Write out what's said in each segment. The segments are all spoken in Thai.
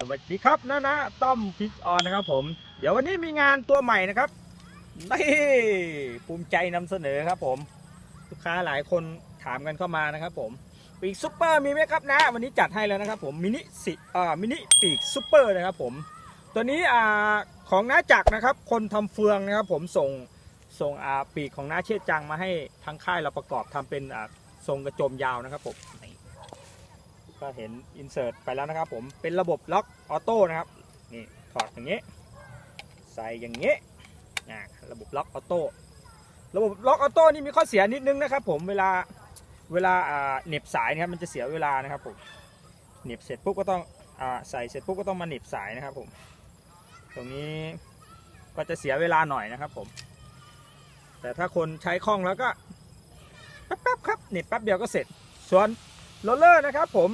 สวัสดีครับนะนะต้อมฟิชออนนะครับผม เดี๋ยววันนี้มีงานตัวใหม่นะครับนี่ภูมิใจนำเสนอครับผม ลูกค้าหลายคนถามกันเข้ามานะครับผมปีกซุปเปอร์มีไหมครับนะ วันนี้จัดให้แล้วนะครับผมมินิสิอ่ามินิปีกซุปเปอร์นะครับผม ตัวนี้อ่าของน้าจักรนะครับ คนทำเฟืองนะครับผมส่งส่งอ่าปีกของน้าเชษจังมาให้ทางค่ายเราประกอบทำเป็นอ่าทรงกระโจมยาวนะครับผม ก็เห็นอินเสิร์ตไปแล้วนะครับผมเป็นระบบล็อกออโต้นะครับนี่ถอดอย่างนี้ใส่อย่างนี้นะระบบล็อกออโต้ระบบล็อกออโต้นี่มีข้อเสียนิดนึงนะครับ ผมเวลาเวลาอ่าเหน็บสายนะครับมันจะเสียเวลานะครับผมเหน็บเสร็จปุ๊บก็ต้องอ่าใส่เสร็จปุ๊บก็ต้องมาเหน็บสายนะครับผมตรงนี้ก็จะเสียเวลาหน่อยนะครับผม แต่ถ้าคนใช้คล่องแล้วก็แป๊บๆครับเน็ตแป๊บเดียวก็เสร็จส่วน โรลเลอร์นะครับผม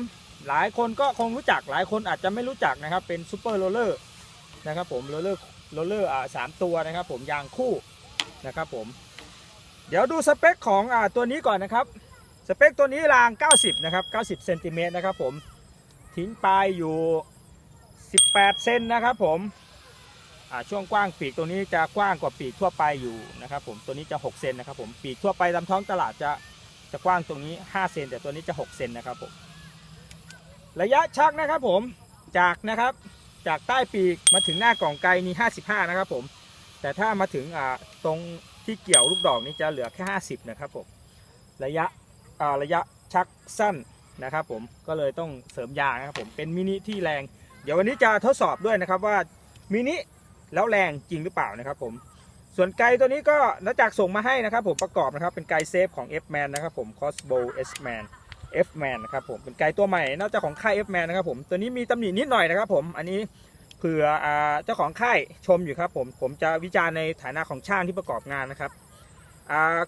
หลายคนก็คงรู้จักหลายคนอาจจะไม่รู้จักนะครับเป็นซูเปอร์โรลเลอร์นะครับผมโรลเลอร์โรลเลอร์อ่าสามตัวนะครับผมยางคู่นะครับผมเดี๋ยวดูสเปคของอ่าตัวนี้ก่อนนะครับสเปคตัวนี้ราง 90นะครับ90เซนติเมตรนะครับผมทิ้งปลายอยู่ 18เซนนะครับผมช่วงกว้างปีกตัวนี้จะกว้างกว่าปีกทั่วไปอยู่นะครับผมตัวนี้จะ 6 เซนนะครับผมปีกทั่วไปตามท้องตลาดจะ จะกว้างตรงนี้5เซนแต่ตัวนี้จะ6เซนนะครับผมระยะชักนะครับผมจากนะครับจากใต้ปีกมาถึงหน้ากล่องไกลนี่55 นะครับผม แต่ถ้ามาถึงอ่าตรงที่เกี่ยวลูกดอกนี่จะเหลือแค่ 50 นะครับผมระยะอ่าระยะชักสั้นนะครับผมก็เลยต้องเสริมยางนะครับผมเป็นมินิที่แรง เดี๋ยววันนี้จะทดสอบด้วยนะครับว่ามินิแล้วแรงจริงหรือเปล่านะครับผม ส่วนไกตัวนี้ก็นักจากส่งมาให้นะครับผมประกอบนะครับเป็นไกเซฟของ F-Man นะครับผม Crossbow S-Man F-Man นะครับผมเป็นไกตัวใหม่นอกจากของค่าย F-Man นะครับผมตัวนี้มีตำหนินิดหน่อยนะครับผมอันนี้เผื่อเจ้าของค่ายชมอยู่ครับผมผมจะวิจารณ์ในฐานะของช่างที่ประกอบงานนะครับ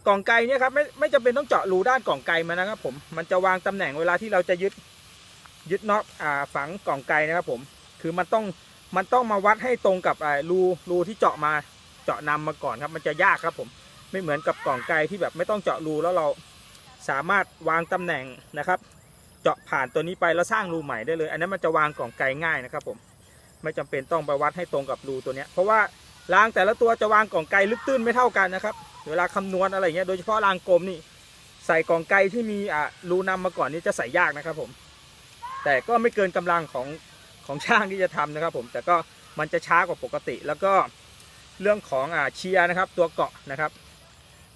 กล่องไกเนี่ยครับไม่ไม่จำเป็นต้องเจาะรูด้านกล่องไกมานะครับผมมันจะวางตำแหน่งเวลาที่เราจะยึดยึดน็อตฝังกล่องไกนะครับผมคือมันต้องมันต้องมาวัดให้ตรงกับรูรูที่เจาะมา เจาะนำมาก่อนครับ มันจะยากครับผมไม่เหมือนกับกล่องไกลที่แบบไม่ต้องเจาะรูแล้วเราสามารถวางตำแหน่งนะครับ เจาะผ่านตัวนี้ไปแล้วสร้างรูใหม่ได้เลย อันนั้นมันจะวางกล่องไกลง่ายนะครับผมไม่จำเป็นต้องไปวัดให้ตรงกับรูตัวนี้เพราะว่ารางแต่ละตัวจะวางกล่องไกลลึกตื้นไม่เท่ากันนะครับเวลาคำนวณอะไรเงี้ยโดยเฉพาะรางกลมนี่ใส่กล่องไกลที่มีอะรูนำมาก่อนนี่จะใส่ยากนะครับผม แต่ก็ไม่เกินกำลังของของช่างที่จะทำนะครับผมแต่ก็มันจะช้ากว่าปกติแล้วก็ เรื่องของอ่าเชียร์นะครับ ตัวเกาะนะครับ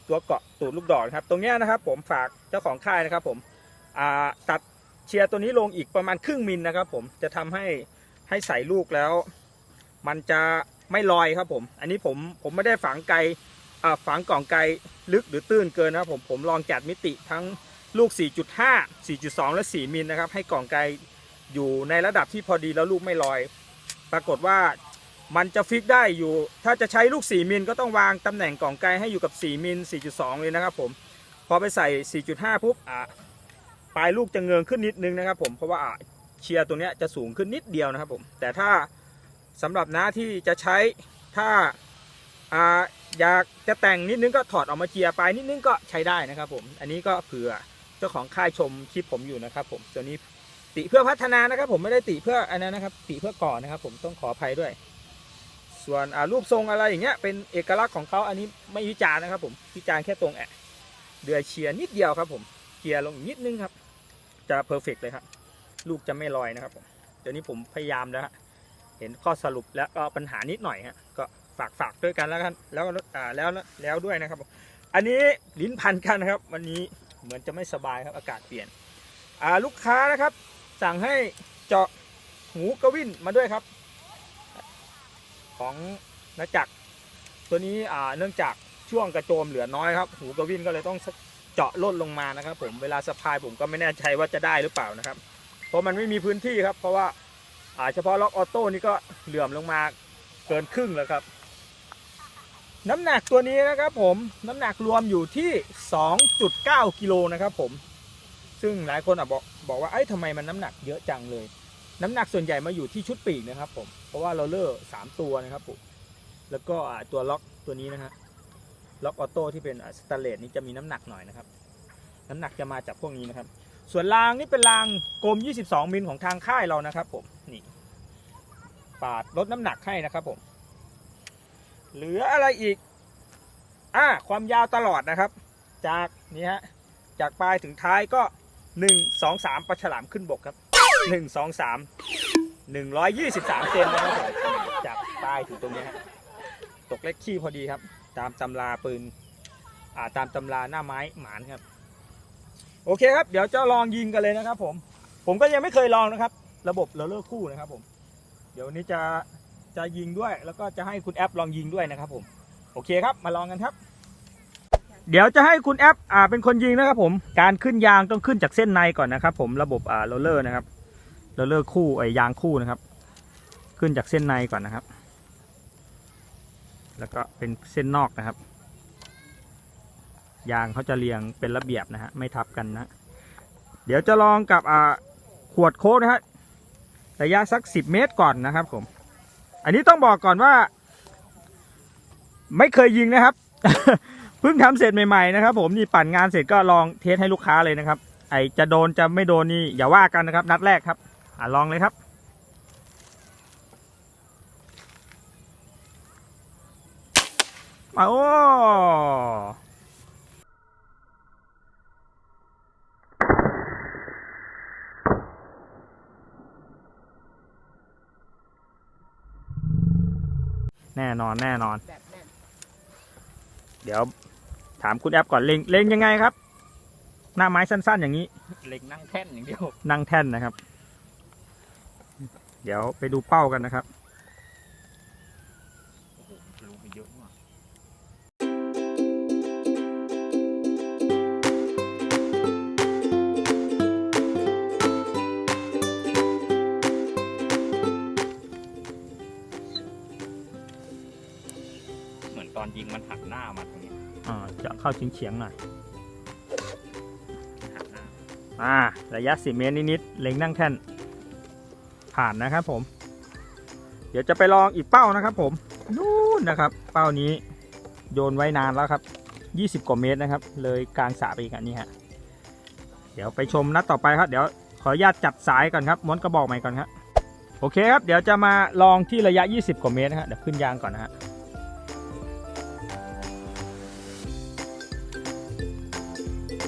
ตัวเกาะตูดลูกดอกนะครับ ตรงเนี้ยนะครับ ผมฝากเจ้าของค่ายนะครับ ผมอ่าตัดเชียร์ตัวนี้ลงอีกประมาณครึ่งมิลนะครับ ผมจะทำให้ให้ใส่ลูกแล้ว มันจะไม่ลอยครับผม อันนี้ผมผมไม่ได้ฝังไกลอ่าฝังกล่องไกลลึกหรือตื้นเกินนะครับผมผมลองจัดมิติทั้งลูก 4.5 4.2 และ 4 มิลนะครับ ให้กล่องไกลอยู่ในระดับที่พอดีแล้วลูกไม่ลอย ปรากฏว่า มันจะฟิกได้อยู่ ถ้าจะใช้ลูก 4 มิลก็ต้องวางตำแหน่งกล่องไกลให้อยู่กับ 4 มิล 4.2 เลยนะครับผม พอไปใส่ 4.5 ปุ๊บอะปลายลูกจะเงิงขึ้นนิดนึงนะครับผมเพราะว่าอะเชียร์ตัวเนี้ยจะสูงขึ้นนิดเดียวนะครับผม แต่ถ้าสำหรับน้าที่จะใช้ถ้าอ่าอยากจะแต่งนิดนึงก็ถอดออกมาเชียร์ปนิดนึงก็ใช้ได้นะครับผม อันนี้ก็เผื่อเจ้าของค่ายชมคลิปผมอยู่นะครับผมตัวนี้ติเพื่อพัฒนานะครับผมไม่ได้ติเพื่ออันนั้นนะครับ ติเพื่อก่อนนะครับผมต้องขออภัยด้วย ส่วนรูปทรงอะไรอย่างเงี้ยเป็นเอกลักษณ์ของเขาอันนี้ไม่วิจารณ์นะครับ ผมวิจารณ์แค่ตรงแอะเดือยเชียร์นิดเดียวครับผมเกียร์ลงนิดนึงครับ จะเพอร์เฟกเลยครับลูกจะไม่ลอยนะครับผมเดี๋ยวนี้ผมพยายามแล้วฮะเห็นข้อสรุปแล้วก็ปัญหานิดหน่อยฮะก็ฝากฝากด้วยกันแล้วกันแล้วอ่าแล้วแล้วด้วยนะครับผมอันนี้ลิ้นพันกันนะครับ วันนี้เหมือนจะไม่สบายครับอากาศเปลี่ยนอ่าลูกค้านะครับ สั่งให้เจาะหูกระวินมาด้วยครับ ของนาจักรตัวนี้อ่าเนื่องจากช่วงกระโจมเหลือน้อยครับหูกระวินก็เลยต้องเจาะล่นลงมานะครับ ผมเวลาสะพายผมก็ไม่แน่ใจว่าจะได้หรือเปล่านะครับ เพราะมันไม่มีพื้นที่ครับ เพราะว่าอ่าเฉพาะล็อกออโต้นี่ก็เหลื่อมลงมาเกินครึ่งแล้วครับ น้ำหนักตัวนี้นะครับ ผมน้ำหนักรวมอยู่ที่ 2.9 กิโลนะครับ ผม ซึ่งหลายคนอะบอกบอกว่าเอ้ทำไมมันน้ำหนักเยอะจังเลย น้ำหนักส่วนใหญ่มาอยู่ที่ชุดปีกนะครับผม เพราะว่าเราเลอร์สามตัวนะครับผม แล้วก็ตัวล็อกตัวนี้นะฮะ ล็อกออโต้ที่เป็นสแตนเลสนี่จะมีน้ำหนักหน่อยนะครับ น้ำหนักจะมาจากพวกนี้นะครับ ส่วนรางนี่เป็นรางกลม 22 มิลของทางค่ายเรานะครับผม นี่ ปาดลดน้ำหนักให้นะครับผม เหลืออะไรอีก อ่า ความยาวตลอดนะครับ จากนี่ฮะ จากปลายถึงท้ายก็หนึ่งสองสามปลาฉลามขึ้นบกครับ หนึ่งสองสามหนึ่งร้อยยี่สิบสามเซนนะครับผมจากปลายถึงตรงนี้ฮะตกเล็กขี้พอดีครับ ตามตำราปืนอ่าตามตำราหน้าไม้หมานครับ โอเคครับ เดี๋ยวจะลองยิงกันเลยนะครับผม ผมก็ยังไม่เคยลองนะครับ ระบบเลเลอร์คู่นะครับผม เดี๋ยววันนี้จะจะยิงด้วย แล้วก็จะให้คุณแอปลองยิงด้วยนะครับผมโอเคครับมาลองกันครับ เดี๋ยวจะให้คุณแอปอ่าเป็นคนยิงนะครับผมการขึ้นยางต้องขึ้นจากเส้นในก่อนนะครับ ผมระบบอ่าโรลเลอร์นะครับ โรลเลอร์คู่ไอ้ยางคู่นะครับ ขึ้นจากเส้นในก่อนนะครับ แล้วก็เป็นเส้นนอกนะครับ ยางเขาจะเรียงเป็นระเบียบนะฮะไม่ทับกันนะ เดี๋ยวจะลองกับอ่าขวดโค้กนะฮะระยะสัก 10 เมตรก่อนนะครับผม อันนี้ต้องบอกก่อนว่า ไม่เคยยิงนะครับ เพิ่งทำเสร็จใหม่ๆนะครับ ผมนี่ปั่นงานเสร็จก็ลองเทสให้ลูกค้าเลยนะครับ ไอจะโดนจะไม่โดนนี่อย่าว่ากันนะครับ นัดแรกครับ อะลองเลยครับ โอ้แน่นอนแน่นอนแบบแน่นเดี๋ยวถามคุณแอปก่อนเล็งเล็งยังไงครับ หน้าไม้สั้นๆ อย่างนี้เหล็กนั่งแท่นอย่างเดียว นั่งแท่นนะครับ เดี๋ยวไปดูเป้ากันนะครับโอ้โหทะลุไปเยอะมากเหมือนตอนยิงมันหักหน้ามาตรงนี้อ่าจะเข้าเฉียงๆหน่อยหักหน้าอ่า ระยะ 10 เมตรนิดๆเล็งนั่งแท่น ผ่านนะครับผม เดี๋ยวจะไปลองอีกเป้านะครับ ผมนู่นนะครับ เป้านี้โยนไว้นานแล้วครับ 20 กว่าเมตรนะครับ เลยกลางสระไปอีกอันนี้ฮะเดี๋ยวไปชมนัดต่อไปครับ เดี๋ยวขออนุญาตจัดสายก่อนครับม้วนกระบอกใหม่ก่อนครับโอเคครับ เดี๋ยวจะมาลองที่ระยะ 20 กว่าเมตรนะฮะเดี๋ยวขึ้นยางก่อนนะฮะ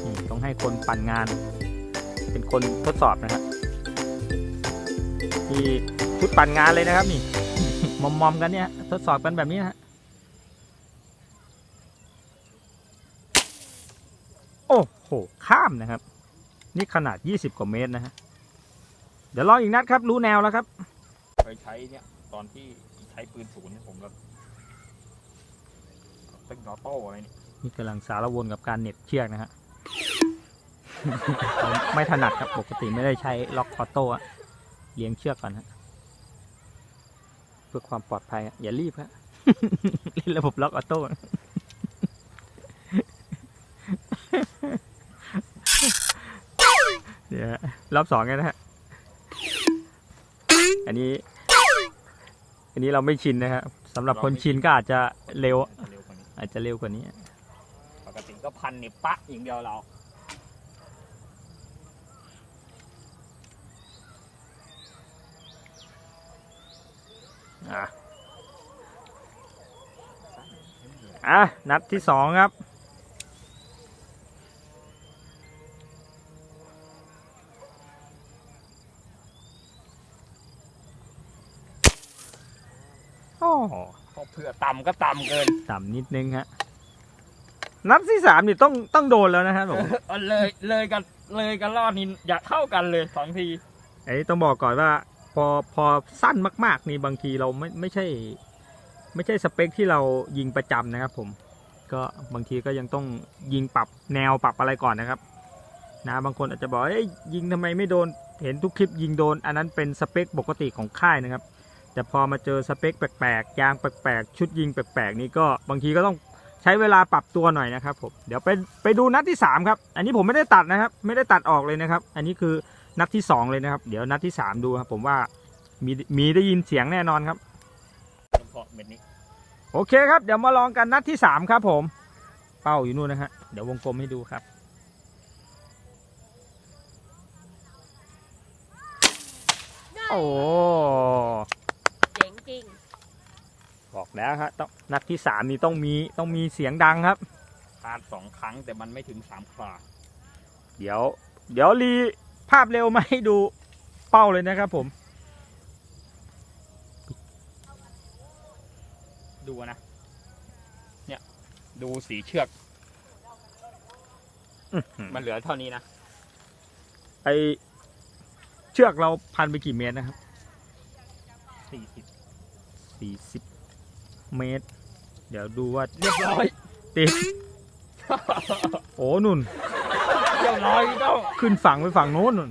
นี่ต้องให้คนปั่นงาน เป็นคนทดสอบนะฮะ ที่ชุดปั่นงานเลยนะครับนี่มอมมอมกันเนี่ยทดสอบกันแบบนี้นะฮะโอ้โห ข้ามนะครับ นี่ขนาด 20 กว่าเมตรนะฮะ เดี๋ยวลองอีกนัดครับ รู้แนวแล้วครับ เคยใช้เนี่ย ตอนที่ใช้ปืนศูนย์เนี่ยผมแบบเป็นออโต้อะไรนี่นี่กำลังสารวนกับการเหน็บเชือกนะฮะ ไม่ถนัดครับ ปกติไม่ได้ใช้ล็อกออโต้อะ เลี้ยงเชือกก่อนฮะเพื่อความปลอดภัยอะอย่ารีบฮะเล่นระบบล็อกออโต้อะเดี๋ยวฮะรอบสองกันนะฮะอันนี้ อันนี้เราไม่ชินนะครับสำหรับคนชินก็อาจจะเร็วน่าจะเร็วกว่านี้อาจจะเร็วกว่านี้ ปกติก็พันเนี่ยปะอย่างเดียวเรา อะ นัดที่สองครับ โอ้โหพอเผื่อต่ำก็ต่ำเกิน ต่ำนิดนึงฮะ นัดที่สามนี่ต้องต้องโดนแล้วนะครับผม เออเลยเลยกันเลยกันรอดนี่อยากเท่ากันเลยสองที ไอ้ต้องบอกก่อนว่า พอพอสั้นมาก ๆ นี่บางทีเราไม่ไม่ใช่ ไม่ใช่สเปคที่เรายิงประจำนะครับผมก็บางทีก็ยังต้องยิงปรับแนวปรับอะไรก่อนนะครับนะบางคนอาจจะบอกเอ้ยยิงทำไมไม่โดนเห็นทุกคลิปยิงโดน อันนั้นเป็นสเปคปกติของค่ายนะครับ แต่พอมาเจอสเปคแปลกๆยางแปลกๆชุดยิงแปลกๆ นี่ก็บางทีก็ต้องใช้เวลาปรับตัวหน่อยนะครับผมเดี๋ยวไปไปดูนัดที่สามครับ อันนี้ผมไม่ได้ตัดนะครับ ไม่ได้ตัดออกเลยนะครับ อันนี้คือนัดที่สองเลยนะครับ เดี๋ยวนัดที่สามดูครับผมว่ามีมีได้ยินเสียงแน่นอนครับ เฉพาะเม็ดนี้ โอเคครับ เดี๋ยวมาลองกันนัดที่สามครับผม เป้าอยู่นู่นนะฮะ เดี๋ยววงกลมให้ดูครับ โอ้เก่งบอกแล้วฮะต้องนัดที่สามนี่ต้องมีต้องมีเสียงดังครับ พลาดสองครั้งแต่มันไม่ถึงสามคราเดี๋ยว เดี๋ยวรีภาพเร็วมาให้ดูเป้าเลยนะครับผม ดูนะ เนี่ย ดูสีเชือก มันเหลือเท่านี้นะ ไอเชือกเราพันไปกี่เมตรนะครับ สี่สิบ สี่สิบเมตร เดี๋ยวดูว่าเรียบร้อยติดโอ้นุ่น เรียบร้อยพี่ต้อง ขึ้นฝั่งไปฝั่งโน้นนุ่น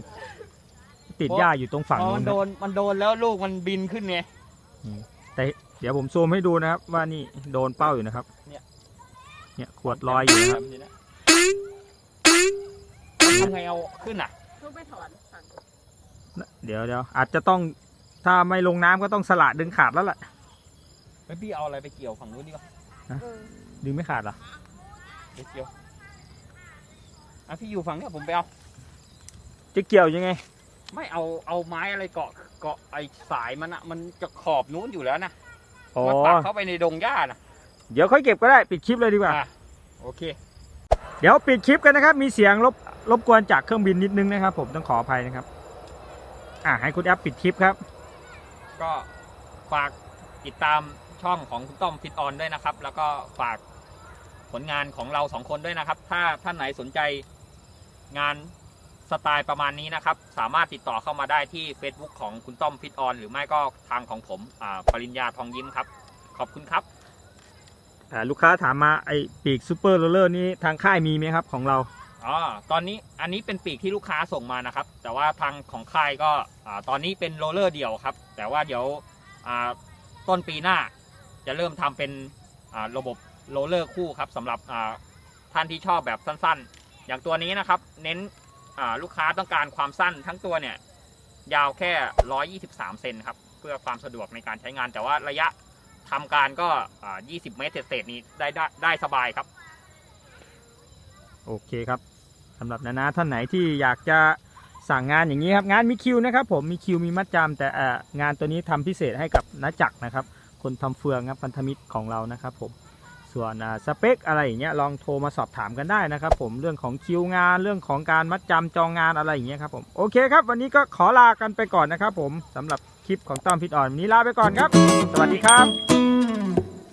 ติดหญ้าอยู่ตรงฝั่งพอโน้มันนโดนะนมันโดนแล้วลูกมันบินขึ้นไง เดี๋ยวผมซูมให้ดูนะครับ ว่านี่โดนเป้าอยู่นะครับ เนี่ย เนี่ยขวดลอยอยู่นะครับทำไงเอาขึ้นอะลูกไปถอนสั่งเดี๋ยวเดี๋ยวอาจจะต้องถ้าไม่ลงน้ำก็ต้องสละดึงขาดแล้วล่ะเฮ้ยพี่เอาอะไรไปเกี่ยวฝั่งนู้นดีกว่าเออดึงไม่ขาดเหรอไปเกี่ยวอะพี่อยู่ฝั่งเนี้ยผมไปเอา จะเกี่ยวยังไง ไม่เอาเอาไม้อะไรเกาะเกาะไอ้สายมันอะมันจะขอบนู้นอยู่แล้วนะ อ๋อ มันปักเข้าไปในดงหญ้านะเดี๋ยวค่อยเก็บก็ได้ปิดคลิปเลยดีกว่า อะโอเค เดี๋ยวปิดคลิปกันนะครับ มีเสียงรบรบกวนจากเครื่องบินนิดนึงนะครับ ผมต้องขออภัยนะครับ อ่าให้คุณแอปปิดคลิปครับ ก็ฝากติดตามช่องของคุณต้อมฟิตออนด้วยนะครับ แล้วก็ฝากผลงานของเราสองคนด้วยนะครับ ถ้าท่านไหนสนใจงาน สไตล์ประมาณนี้นะครับ สามารถติดต่อเข้ามาได้ที่ Facebook ของคุณต้อมฟิตออน หรือไม่ก็ทางของผมอ่าปริญญาทองยิ้มครับ ขอบคุณครับอ่าลูกค้าถามมาไอ้ปีกซูเปอร์โรลเลอร์นี้ทางค่ายมีไหมครับของเราอ๋อตอนนี้อันนี้เป็นปีกที่ลูกค้าส่งมานะครับ แต่ว่าทางของค่ายก็อ่าตอนนี้เป็นโรลเลอร์เดี่ยวครับ แต่ว่าเดี๋ยวอ่าต้นปีหน้าจะเริ่มทำเป็นอ่าระบบโรลเลอร์คู่ครับสำหรับอ่าท่านที่ชอบแบบสั้นๆ อย่างตัวนี้นะครับ เน้นอ่า ลูกค้าต้องการความสั้นทั้งตัวเนี่ย ยาวแค่ 123 เซนครับ เพื่อความสะดวกในการใช้งาน แต่ว่าระยะทำการก็ 20 เมตรเศษนี้ได้ได้ได้สบายครับ โอเคครับสำหรับนานาท่านไหนที่อยากจะสั่งงานอย่างนี้ครับ งานมีคิวนะครับ ผมมีคิวมีมัดจำแต่งานตัวนี้ทำพิเศษให้กับนักจักรนะครับ คนทำเฟืองครับพันธมิตรของเรานะครับผม ส่วนอ่าสเปคอะไรอย่างเงี้ยลองโทรมาสอบถามกันได้นะครับ ผมเรื่องของคิวงานเรื่องของการมัดจำจองงานอะไรอย่างเงี้ยครับผมโอเคครับ วันนี้ก็ขอลากันไปก่อนนะครับ ผมสำหรับคลิปของต้อมพิดอ่อนวันนี้ลาไปก่อนครับ สวัสดีครับ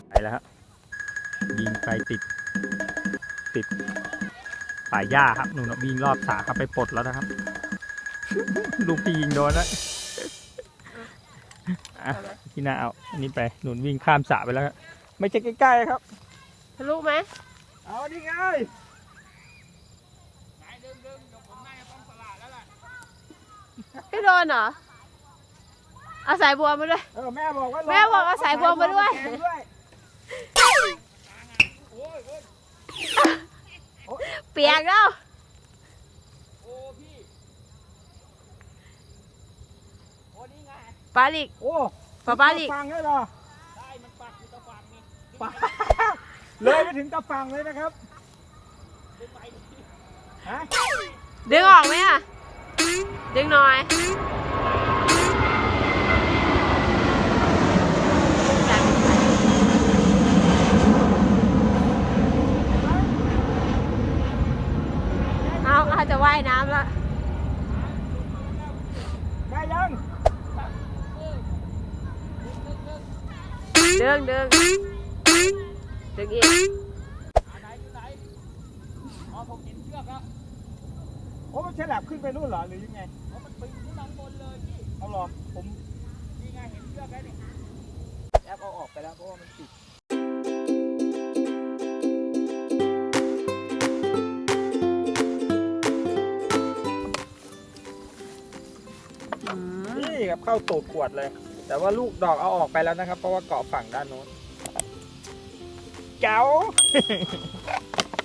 ไปแล้วครับยิงไปติดติดป่าหญ้าครับหนูนะวิ่งรอบสาครับไปปลดแล้วนะครับ ลูกพี่ยิงโดนแล้วอะพี่นาเอาอันนี้ไปหนุนวิ่งข้ามสระไปแล้วครับไม่ใช่ใกล้ๆครับ ทะลุไหมเอาดิไงไม่โดนเหรอ เอาสายบัวมาด้วย เออแม่บอกว่าแม่บอกเอาสายบัวมาด้วยแทงด้วยเปียกแล้วโอ้พี่โอ้นี่ไงปลาลิกโอ้ปลาปลาลิก ฟังได้เหรอได้มันปัก เลยไปถึงตะฟังเลยนะครับดึงไปดิฮะดึงออกไหมอะ ดึงหน่อยเอาอาจจะว่ายน้ำแล้วได้ยังดึงดึง ดึงอีกอันไหนอยู่ไหนอ๋อผมเห็นเชือกแล้วโอ้มันฉลับขึ้นไปนู่นเหรอหรือยังไงอ๋อมันปีนขึ้นมาข้างบนเลยพี่เอาหรอผมนี่ไงเห็นเชือกแล้วนี่แอปเอาออกไปแล้วเพราะว่ามันติดนี่ครับเข้าตูดขวดเลย แต่ว่าลูกดอกเอาออกไปแล้วนะครับ เพราะว่าเกาะฝั่งด้านโน้น เก๋า